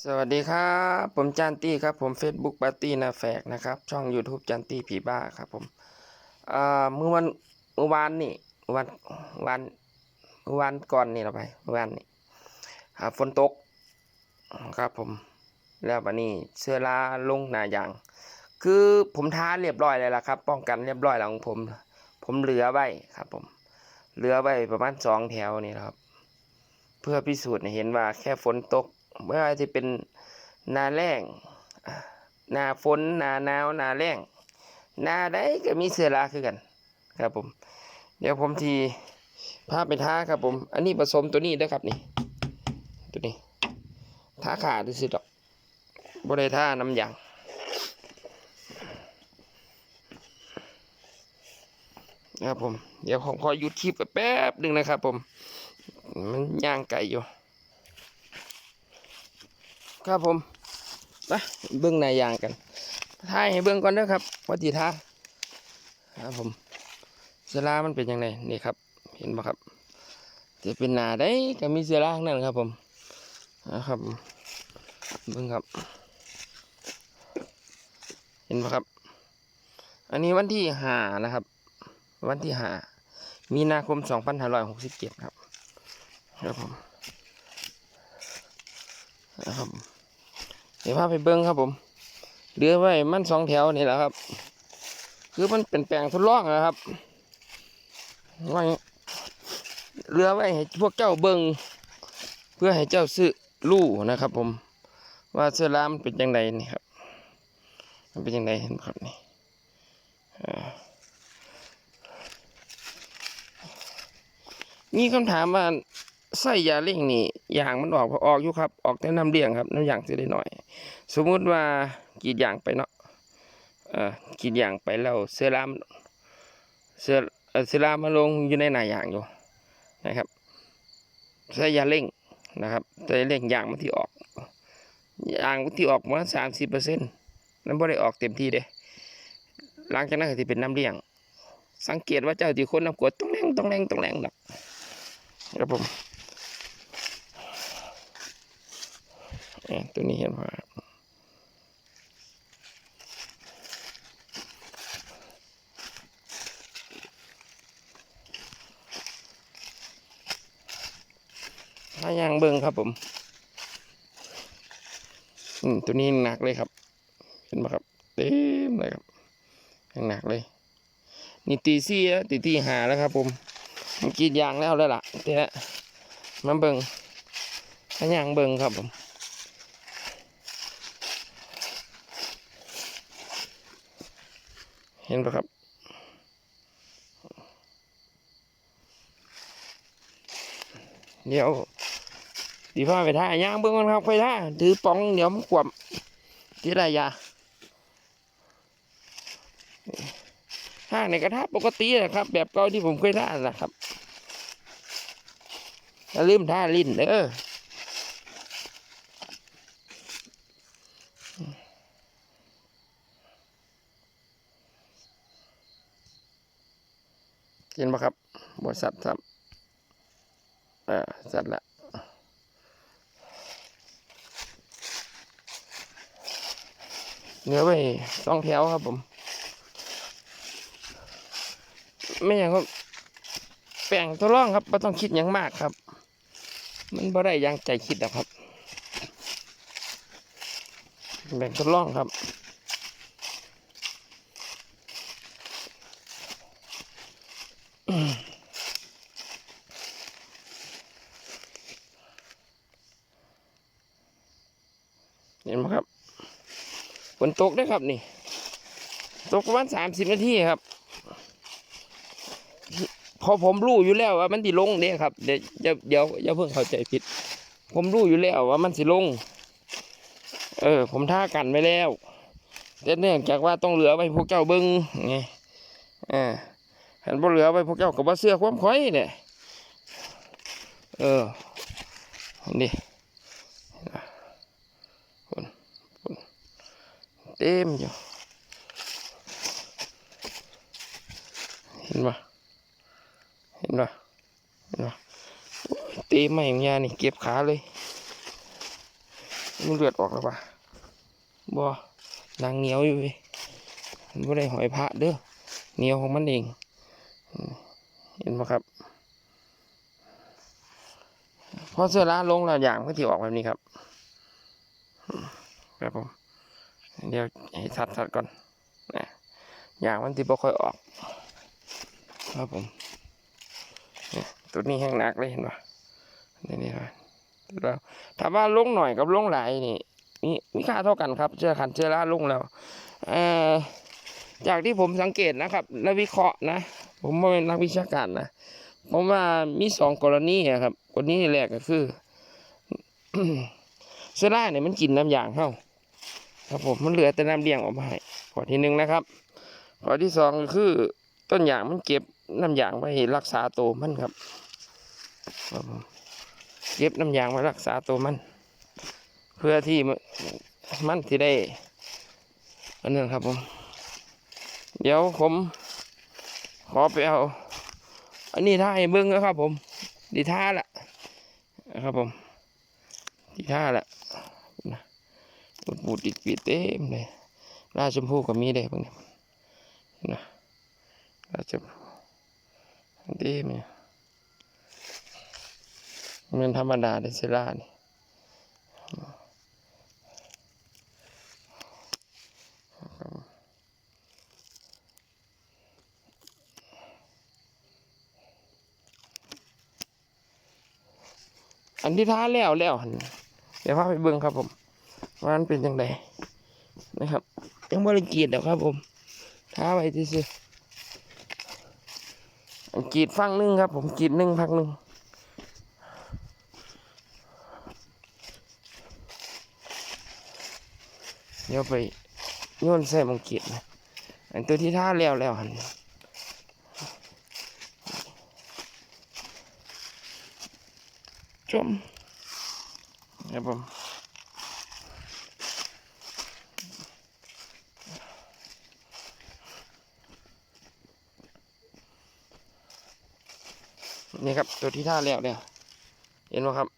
สวัสดีครับ ผมจันตี้ครับผม Facebook ปาร์ตี้นาแฝกนะครับ ช่อง YouTube จันตี้ผีบ้าครับผมเอ่อเมื่อวันเมื่อวานนี่วันวันวานก่อนนี่เราไปวานนี่ฝนตกครับผมแล้ววันนี้เสื้อลาลงหนายาง คือผมท้าเรียบร้อยเลยละครับ ป้องกันเรียบร้อยแล้วของผม ผมเหลือไว้ครับ ผมเหลือไว้ประมาณสองแถวนี่ครับ เพื่อพิสูจน์เห็นว่าแค่ฝนตก ไม่ว่าจะเป็นหนาแรงหนาฝนหนาหนาวหนาแรงหนาใดก็มีเสือลาคือกัน ครับผม เดี๋ยวผมทีพาพไปท้าครับผม อันนี้ผสมตัวนี้ด้วยครับนี่ ตัวนี้ท้าขาดูสิดอกบริท่าน้ำยางครับผม เดี๋ยวผมขอหยุดคลิปไปแป๊บหนึ่งนะครับผม มันย่างไก่อยู่ ครับผมไปเบื้องในายยางกันท่ายให้เบื้องก่อนนะครับวัติท่าครับผมเสลามันเป็นยังไงนี่ครับ เห็นปะครับ จะเป็นหนาได้ก็มีเสลาข้างนั้นครับผมนะครับเบื้องครับ เห็นปะครับ อันนี้วันที่หานะครับ วันที่หามีนาคมสองพันห้าร้อยหกสิบเจ็ดครับครับผมนะครับ เดี๋ยวพาไปเบิ้งครับผมเหลือไว้มันสองแถวนี่แหละครับ คือมันเป็นแปลงทดลองนะครับไว้เหลือไว้ให้พวกเจ้าเบิ้งเพื่อให้เจ้าซื้อรู้นะครับ ผม ว่าเสื้อลามเป็นยังไงนี่ครับ มันเป็นยังไงเห็นไหมครับนี่มีคำถามว่าใส่ยาเร่งนี่ยางมันออกพอออกอยู่ครับ ออกแต่น้ำเลี้ยงครับน้ำยางจะได้หน่อย สมมุติว่ากีดยางไปเนาะเอ่อกรีดยางไปแล้วเสื้อรามเสื้อเสื้อรามมาลงอยู่ในหน้ายางอยู่นะครับใส่ยาเร่งนะครับใส่เร่งยางมันที่ออกยางมันที่ออกมาสามสิบเปอร์เซ็นต์นั้นบ่ได้ออกเต็มที่เด้หลังจากนั้นก็จะเป็นน้ำเลี้ยง สังเกตว่าเจ้าที่คนน้ำกรดต้องแรงต้องแรงต้องแรงหนักครับผมเนี่ยตัวนี้เห็นไหม ข้ายางเบิงครับผม อืมตัวนี้หนักเลยครับ เห็นไหมครับ เต็มเลยครับยังหนักเลย นี่ตีซี่แล้วตีตีหาแล้วครับ ผมมันกีดยางแล้วแล้วล่ะเดี๋ยวมันเบิงถ้ายางเบิงครับผมเห็นปะครับ เดี๋ยว ดีพ่อไปท่าย่างเบิ้องกันครับไปท่าถือป๋องเดี๋ยวมันขวมที่ไรยาท่าในกระทะปกตินะครับ แบบเก่าที่ผมเคยท่านะครับอย่าลืมท่าลิ้นเด้อเห็นปะครับบริษัทครับเออสัตว์ละ เนื้อไปสองแถวครับผมไม่อย่างครับแปลงทดลองครับไม่ต้องคิดอย่างมากครับ มันบ่ได้ยังใจคิดนะครับแบ่งทดลองครับเห็นไหมครับฝ นตกได้ครับนี่ ตกประมาณสามสิบนาทีครับ พอผมรู้อยู่แล้วว่ามันสิลงเด้ครับเดี๋ยวเดี๋ยวเดี๋ยวอย่าเพิ่งเข้าใจผิด ผมรู้อยู่แล้วว่ามันสิลง เออ ผมท่ากันไว้แล้วแต่เนื่องจากว่าต้องเหลือไว้พวกเจ้าเบิ้งไงอ่าเห็นบ่เหลือไว้พวกเจ้ากับว่าเสื้อความค่อยเนี่ยเออนี่คน เต็มอยู่ เห็นปะเห็นปะเห็นปะโอ้ยตีไม่อย่างยานี่เก็บขาเลยมันเลือดออกแล้วปะบ่นางเหนียวอยู่เว้ยมันไม่ได้หอยพระเด้อเหนียวของมันเอง เห็นไหมครับพอเสื้อล้าลงแล้วอย่างก็ที่ออกแบบนี้ครับครับผม เดี๋ยวให้ทัดทัดก่อนนะอย่างมันที่บ่ค่อยออกครับผมเนี่ยตัวนี้แห้งหนักเลยเห็นปะนี่นี่นะแล้วถามว่าลงหน่อยกับลงหลายนี่มีมีค่าเท่ากันครับเจอขันเจอล้าลงแล้วเอ่อจากที่ผมสังเกตนะครับและวิเคราะห์นะ ผมไม่เป็นนักวิชาการนะผมว่ามีสองกรณีครับกรณีแรกก็คือเสื้อล่าเนี่ยมันกินน้ำยางเข้า ครับผมมันเหลือแต่น้ำเลี้ยงออกมาให้ข้อที่หนึ่งนะครับข้อที่สองก็คือต้นยางมันเก็บน้ำยางไว้รักษาตัวมันครับครับผมเก็บน้ำยางไว้รักษาตัวมัน เพื่อที่มันที่ได้อันนั้นครับผมเดี๋ยวผมขอไปเอาอันนี้ท่าให้เบิ้งนะครับ ผมดีท่าละครับผมดีท่าละนะ บูดบูดดิดปีดเต็มเลยราชมพูก็มีได้พวกนี้นะราชมพูเต็มเนี่ยมันธรรมดาเดซิล่านี่อันที่ท้าแล้วแล้วหันเดี๋ยวพาไปเบิ่งครับผม ว่ามันเป็นยังไงนะครับยังบริกีดเดี๋ยวครับผมท้าไปทีสิกีดฟังนึงครับ ผมกีดนึงพักนึงเดี๋ยวไปโยนใส่มังกีดนะอันตัวที่ท่าแล้วแล้วหันจมครับผม นี่ครับ ตัวที่ท่าแล้วเนี่ยเห็นไหมครับ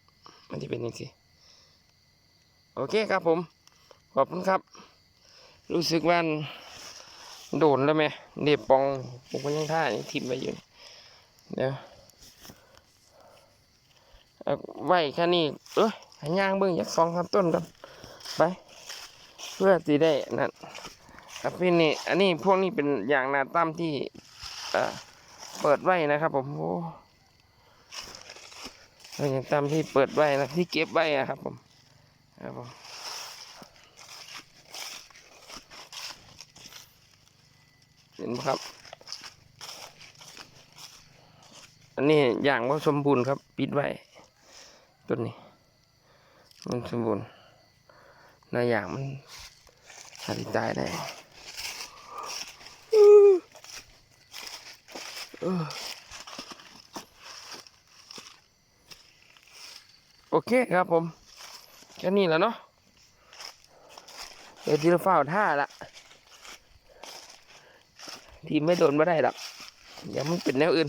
มันที่เป็นยังไงโอเคครับผม ขอบคุณครับ รู้สึกว่าโดนแล้วไหมเด็บปองผมก็ยังท่าทิมไปอยู่เดี๋ยวเอาไว้แค่นี้เอ้ยหาย่างเบิ้องยักสองสามต้นก่อนไป เพื่อที่ได้นั่นครับพี่นี่อันนี้พวกนี้เป็นอย่างนาตั้มที่เอ่อเปิดไว้นะครับผมโอ้ เรายังตามที่เปิดไว้นะที่เก็บไว้อะครับผมครับผมเห็นไหมครับ อันนี้อย่างว่าสมบูรณ์ครับ ปิดไว้ต้นนี้ มันสมบูรณ์หน้าอย่างมันอาจจะตายได้เออ โอเคครับผม แค่นี้แหล้วเนาะเดี๋ยวทีเราเฝ้าท่าละทีไม่โดนไม่ได้หรอกเดี๋ยวมันเป็นแนวอื่น